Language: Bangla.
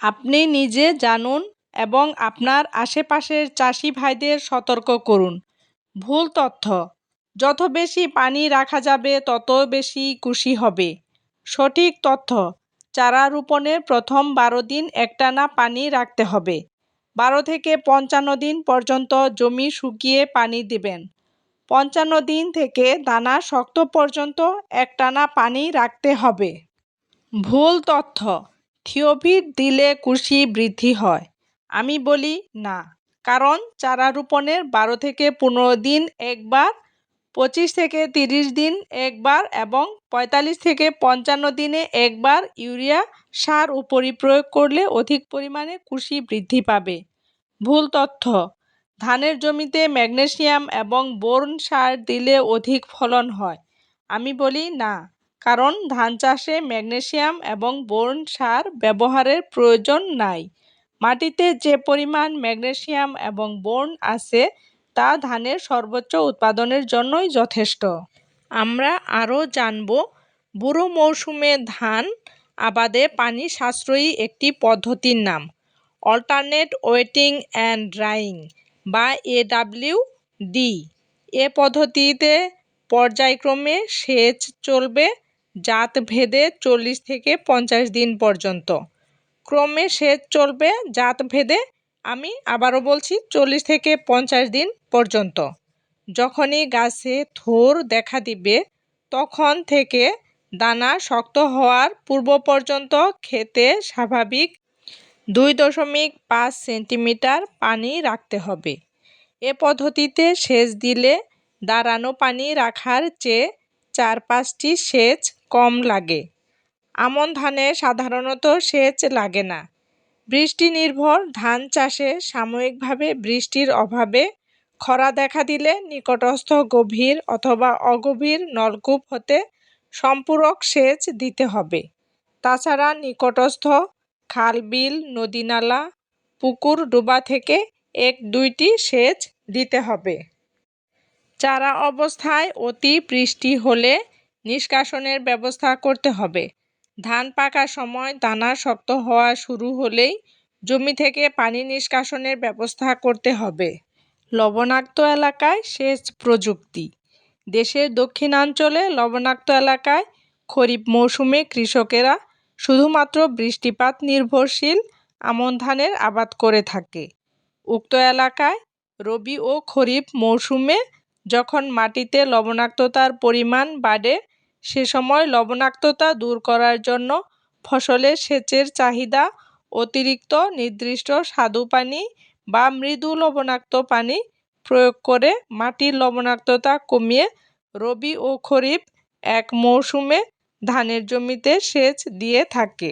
আপনি নিজে জানুন এবং আপনার আশেপাশের চাষি ভাইদের সতর্ক করুন। ভুল তথ্য। যত বেশি পানি রাখা যাবে, তত বেশি কুশি হবে। সঠিক তথ্য। চারা রোপণের প্রথম বারো দিন একটানা পানি রাখতে হবে। বারো থেকে পঞ্চান্ন দিন পর্যন্ত জমি শুকিয়ে পানি দিবেন। পঞ্চান্ন দিন থেকে দানা শক্ত পর্যন্ত একটানা পানি রাখতে হবে। ভুল তথ্য। থিওভিট দিলে কুশি বৃদ্ধি হয়। আমি বলি, না। কারণ চারা রোপণের বারো থেকে পনেরো দিন একবার, পঁচিশ থেকে তিরিশ দিন একবার এবং পঁয়তাল্লিশ থেকে পঞ্চান্ন দিনে একবার ইউরিয়া সার উপরি প্রয়োগ করলে অধিক পরিমাণে কুশি বৃদ্ধি পাবে। ভুল তথ্য, ধানের জমিতে ম্যাগনেসিয়াম এবং বোরন সার দিলে অধিক ফলন হয়। আমি বলি, না। কারণ ধান চাষে ম্যাগনেসিয়াম এবং বোরন সার ব্যবহারের প্রয়োজন নাই। মাটিতে যে পরিমাণ ম্যাগনেসিয়াম এবং বোরন আছে, তা ধানের সর্বোচ্চ উৎপাদনের জন্যই যথেষ্ট। আমরা আরও জানব, বুড়ো মৌসুমে ধান আবাদে পানি সাশ্রয়ী একটি পদ্ধতির নাম। অল্টারনেট ওয়েটিং অ্যান্ড ড্রাইং বা এডাব্লিউ ডি। এ পদ্ধতিতে পর্যায়ক্রমে সেচ চলবে জাত ভেদে চল্লিশ থেকে পঞ্চাশ দিন পর্যন্ত। ক্রমে সেচ চলবে জাত ভেদে আমি আবারও বলছি চল্লিশ থেকে পঞ্চাশ দিন পর্যন্ত। যখনই গাছে থোর দেখা দিবে, তখন থেকে দানা শক্ত হওয়ার পূর্ব পর্যন্ত খেতে স্বাভাবিক দুই দশমিক পাঁচ সেন্টিমিটার পানি রাখতে হবে। এ পদ্ধতিতে সেচ দিলে দাঁড়ানো পানি রাখার চেয়ে চার পাঁচটি সেচ কম লাগে। আমন ধানে সাধারণত সেচ লাগে না। বৃষ্টি নির্ভর ধান চাষে সাময়িকভাবে বৃষ্টির অভাবে খরা দেখা দিলে নিকটস্থ গভীর অথবা অগভীর নলকূপ হতে সম্পূরক সেচ দিতে হবে। তাছাড়া নিকটস্থ খাল বিল নদী নালা পুকুর ডোবা থেকে এক দুইটি সেচ দিতে হবে। চারা অবস্থায় অতি বৃষ্টি হলে নিষ্কাশনের ব্যবস্থা করতে হবে। ধান পাকার সময় দানা শক্ত হওয়া শুরু হলেই জমি থেকে পানি নিষ্কাশনের ব্যবস্থা করতে হবে। লবণাক্ত এলাকায় সেচ প্রযুক্তি। দেশের দক্ষিণাঞ্চলে লবণাক্ত এলাকায় খরিফ মৌসুমে কৃষকেরা শুধুমাত্র বৃষ্টিপাত নির্ভরশীল আমন ধানের আবাদ করে থাকে। উক্ত এলাকায় রবি ও খরিফ মৌসুমে যখন মাটিতে লবণাক্ততার পরিমাণ বাড়ে, সে সময় লবণাক্ততা দূর করার জন্য ফসলের সেচের চাহিদা, অতিরিক্ত নির্দিষ্ট স্বাদু পানি বা মৃদু লবণাক্ত পানি প্রয়োগ করে মাটির লবণাক্ততা কমিয়ে রবি ও খরিফ এক মৌসুমে ধানের জমিতে সেচ দিয়ে থাকে।